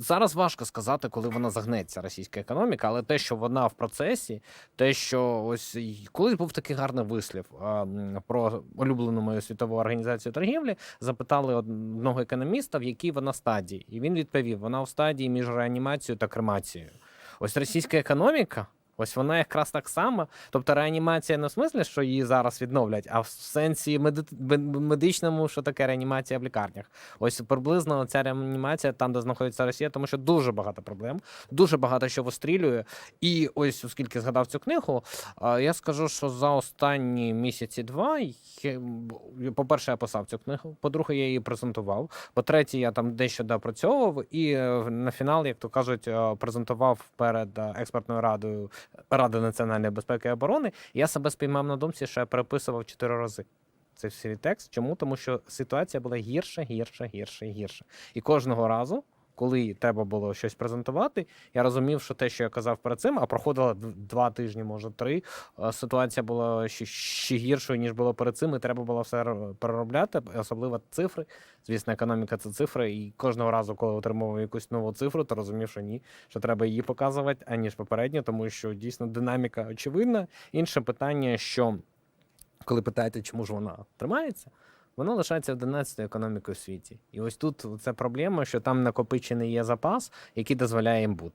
Зараз важко сказати, коли вона загнеться, російська економіка, але те, що вона в процесі, те, що ось колись був такий гарний вислів а, про улюблену мою світову організацію торгівлі, запитали одного економіста, в якій вона стадії. І він відповів: вона в стадії між реанімацією та кремацією. Ось російська економіка. Ось вона якраз так само. Тобто реанімація не в смислі, що її зараз відновлять, а в сенсі меди- медичному, що таке реанімація в лікарнях. Ось приблизно ця реанімація там, де знаходиться Росія, тому що дуже багато проблем, дуже багато що вистрілює. І ось, оскільки згадав цю книгу, я скажу, що за останні місяці два, по-перше, я писав цю книгу, по-друге, я її презентував. По-третє, я там дещо допрацьовував, і е, на фінал, як то кажуть, е, презентував перед е, експертною радою Ради національної безпеки і оборони. Я себе спіймав на думці, що я переписував чотири рази. Цей свій текст. Чому? Тому що ситуація була гірша, гірша, гірша і гірша. І кожного разу, коли треба було щось презентувати, я розумів, що те, що я казав перед цим, а проходило два тижні, може три. е, Ситуація була ще, ще гіршою, ніж було перед цим, і треба було все переробляти, особливо цифри. Звісно, економіка це цифри, і кожного разу, коли отримував якусь нову цифру, то розумів, що ні, що треба її показувати, аніж попередньо, тому що дійсно динаміка очевидна. Інше питання, що коли питаєте, чому ж вона тримається, вона лишається 11 економікою в світі. І ось тут це проблема, що там накопичений є запас, який дозволяє їм бути.